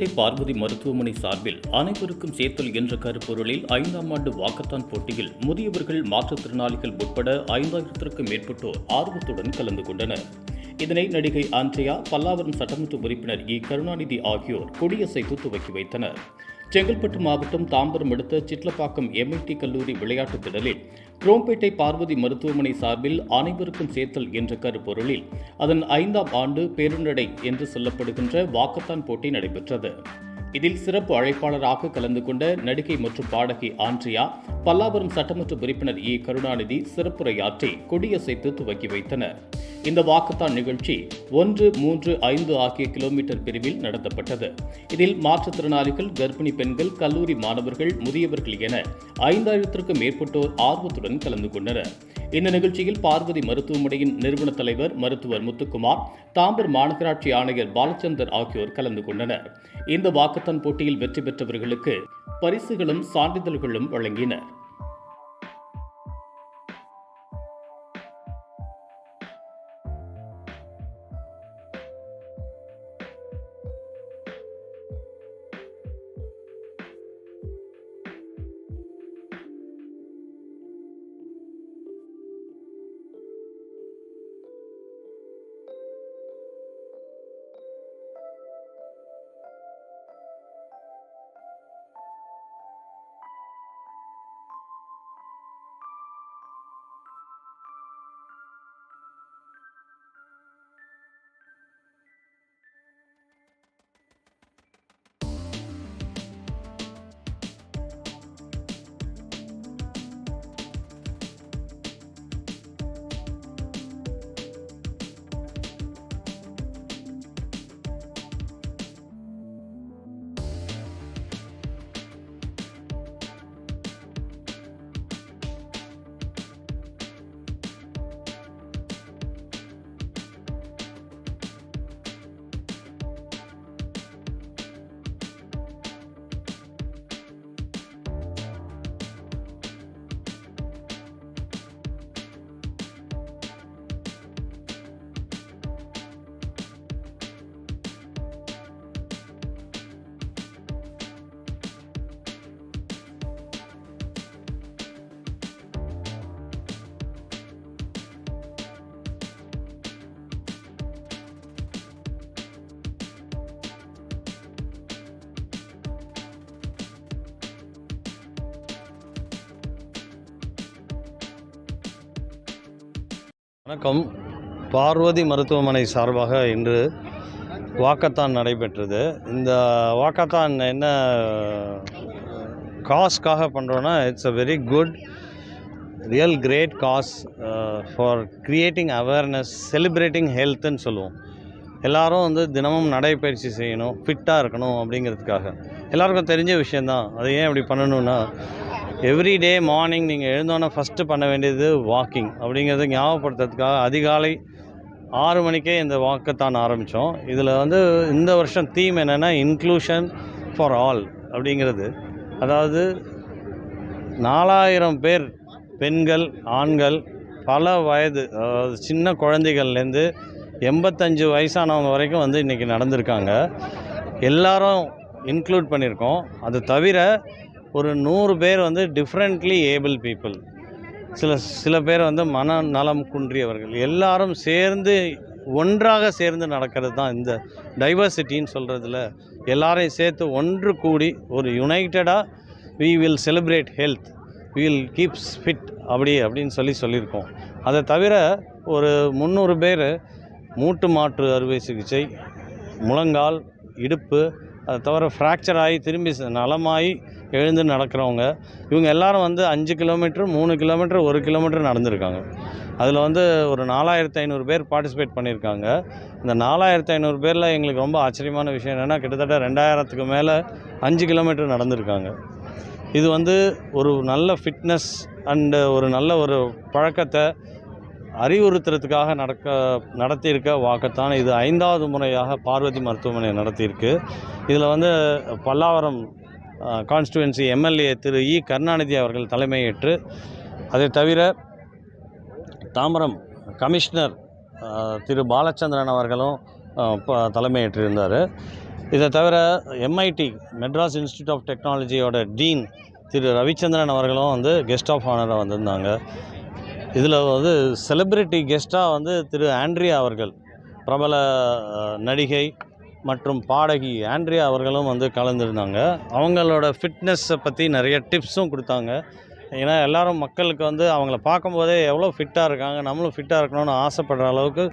குரோம்பேட்டை பார்வதி மருத்துவமனை சார்பில் அனைவருக்கும் சேர்த்தல் என்ற கருப்பொருளில் ஐந்தாம் ஆண்டு வாக்கத்தான் போட்டியில் முதியவர்கள் மாற்றுத்திறனாளிகள் உட்பட ஐந்தாயிரத்திற்கும் மேற்பட்டோர் ஆர்வத்துடன் கலந்து கொண்டனர். இதனை நடிகை ஆண்ட்ரியா பல்லாவரம் சட்டமன்ற உறுப்பினர் இ. கருணாநிதி ஆகியோர் கொடியசைத்து துவக்கி வைத்தனர். செங்கல்பட்டு மாவட்டம் தாம்பரம் அடுத்த சிட்லப்பாக்கம் எம்ஐடி கல்லூரி விளையாட்டுத் திடலில் குரோம்பேட்டை பார்வதி மருத்துவமனை சார்பில் அனைவருக்கும் சேர்த்தல் என்ற கருப்பொருளில் அதன் ஐந்தாம் ஆண்டு பேருநடை என்று சொல்லப்படுகின்ற வாக்கத்தான் போட்டி நடைபெற்றது. இதில் சிறப்பு அழைப்பாளராக கலந்து கொண்ட நடிகை மற்றும் பாடகி ஆண்ட்ரியா பல்லாவரம் சட்டமன்ற உறுப்பினர் இ. கருணாநிதி சிறப்புரையாற்றி கொடியசைத்து துவக்கி வைத்தனர். இந்த வாக்குத்தான் நிகழ்ச்சி ஒன்று மூன்று ஐந்து ஆகிய கிலோமீட்டர் பிரிவில் நடத்தப்பட்டது. இதில் மாற்றுத்திறனாளிகள் கர்ப்பிணி பெண்கள் கல்லூரி மாணவர்கள் முதியவர்கள் என ஐந்தாயிரத்திற்கும் மேற்பட்டோர் ஆர்வத்துடன் கலந்து கொண்டனர். இந்த நிகழ்ச்சியில் பார்வதி மருத்துவமனையின் நிறுவன தலைவர் மருத்துவர் முத்துக்குமார் தாம்பர் மாநகராட்சி ஆணையர் பாலச்சந்தர் ஆகியோர் கலந்து கொண்டனர். இந்த வாக்கத்தான் போட்டியில் வெற்றி பெற்றவர்களுக்கு பரிசுகளும் சான்றிதழ்களும் வழங்கினர். வணக்கம். பார்வதி மருத்துவமனை சார்பாக இன்று வாக்கத்தான் நடைபெற்றது. இந்த வாக்கத்தான் என்ன காஸ்க்காக பண்ணுறோன்னா it's a very good real great cause for creating awareness celebrating ஹெல்த்துன்னு சொல்லுவோம். எல்லோரும் வந்து தினமும் நடைப்பயிற்சி செய்யணும் ஃபிட்டாக இருக்கணும் அப்படிங்கிறதுக்காக. எல்லாருக்கும் தெரிஞ்ச விஷயந்தான் அது ஏன் இப்படி பண்ணணுன்னா எவ்ரி டே மார்னிங் நீங்கள் எழுந்தோன்னே ஃபஸ்ட்டு பண்ண வேண்டியது வாக்கிங் அப்படிங்கிறத ஞாபகப்படுத்துறதுக்காக அதிகாலை ஆறு மணிக்கே இந்த வாக்கத்தான் ஆரம்பித்தோம் இதில் வந்து இந்த வருஷம் தீம் என்னென்னா இன்க்ளூஷன் ஃபார் ஆல் அப்படிங்கிறது. அதாவது நாலாயிரம் பேர் பெண்கள் ஆண்கள் பல வயது அதாவது சின்ன குழந்தைகள்லேருந்து எண்பத்தஞ்சு வயசானவங்க வரைக்கும் வந்து இன்றைக்கி நடந்திருக்காங்க. எல்லாரும் இன்க்ளூட் பண்ணியிருக்கோம். அது தவிர ஒரு நூறு பேர் வந்து டிஃப்ரெண்ட்லி ஏபிள் பீப்புள் சில சில பேர் வந்து மன நலம் குன்றியவர்கள். எல்லாரும் சேர்ந்து ஒன்றாக சேர்ந்து நடக்கிறது தான் இந்த டைவர்சிட்டின்னு சொல்கிறதுல எல்லாரையும் சேர்த்து ஒன்று கூடி ஒரு யுனைட்டடாக we will celebrate health will keeps fit அப்படி அப்படின்னு சொல்லி சொல்லியிருக்கோம். அதை தவிர ஒரு முந்நூறு பேர் மூட்டு மாற்று அறுவை சிகிச்சை முழங்கால் இடுப்பு அதை தவிர ஃப்ராக்சர் ஆகி திரும்பி நலமாகி எழுந்து நடக்கிறவங்க இவங்க எல்லாரும் வந்து அஞ்சு கிலோமீட்டர் மூணு கிலோமீட்டர் ஒரு கிலோமீட்டர் நடந்திருக்காங்க. அதில் வந்து ஒரு நாலாயிரத்து ஐநூறு பேர் பார்ட்டிசிபேட் பண்ணியிருக்காங்க. இந்த நாலாயிரத்து ஐநூறு பேரில் எங்களுக்கு ரொம்ப ஆச்சரியமான விஷயம் என்னென்னா கிட்டத்தட்ட ரெண்டாயிரத்துக்கு மேலே அஞ்சு கிலோமீட்டர் நடந்திருக்காங்க. இது வந்து ஒரு நல்ல ஃபிட்னஸ் அண்டு ஒரு நல்ல ஒரு பழக்கத்தை அறிவுறுத்துறதுக்காக நடக்க நடத்தியிருக்க வாக்கத்தான் இது ஐந்தாவது முறையாக பார்வதி மருத்துவமனை நடத்தியிருக்கு. இதில் வந்து பல்லாவரம் கான்ஸ்டுவன்சி எம்எல்ஏ திரு இ. கருணாநிதி அவர்கள் தலைமையேற்று அதை தவிர தாம்பரம் கமிஷனர் திரு பாலச்சந்திரன் அவர்களும் ப- தலைமையேற்றிருந்தார். இதை தவிர எம்ஐடி மெட்ராஸ் இன்ஸ்டியூட் ஆஃப் டெக்னாலஜியோட டீன் திரு ரவிச்சந்திரன் அவர்களும் வந்து கெஸ்ட் ஆஃப் ஆனராக வந்திருந்தாங்க. இதில் வந்து செலிப்ரிட்டி கெஸ்ட்டாக வந்து திரு ஆண்ட்ரியா அவர்கள் பிரபல நடிகை மற்றும் பாடகி ஆண்ட்ரியா அவர்களும் வந்து கலந்துருந்தாங்க. அவங்களோட ஃபிட்னஸை பற்றி நிறைய டிப்ஸும் கொடுத்தாங்க. ஏன்னா எல்லோரும் மக்களுக்கு வந்து அவங்கள பார்க்கும்போதே எவ்வளோ ஃபிட்டாக இருக்காங்க நம்மளும் ஃபிட்டாக இருக்கணும்னு ஆசைப்படுற அளவுக்கு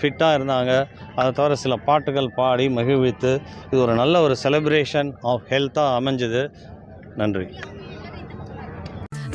ஃபிட்டாக இருந்தாங்க. அதை தவிர சில பாட்டுகள் பாடி மகிழ்வித்து இது ஒரு நல்ல ஒரு செலிப்ரேஷன் ஆஃப் ஹெல்த்தாக அமைஞ்சுது. நன்றி.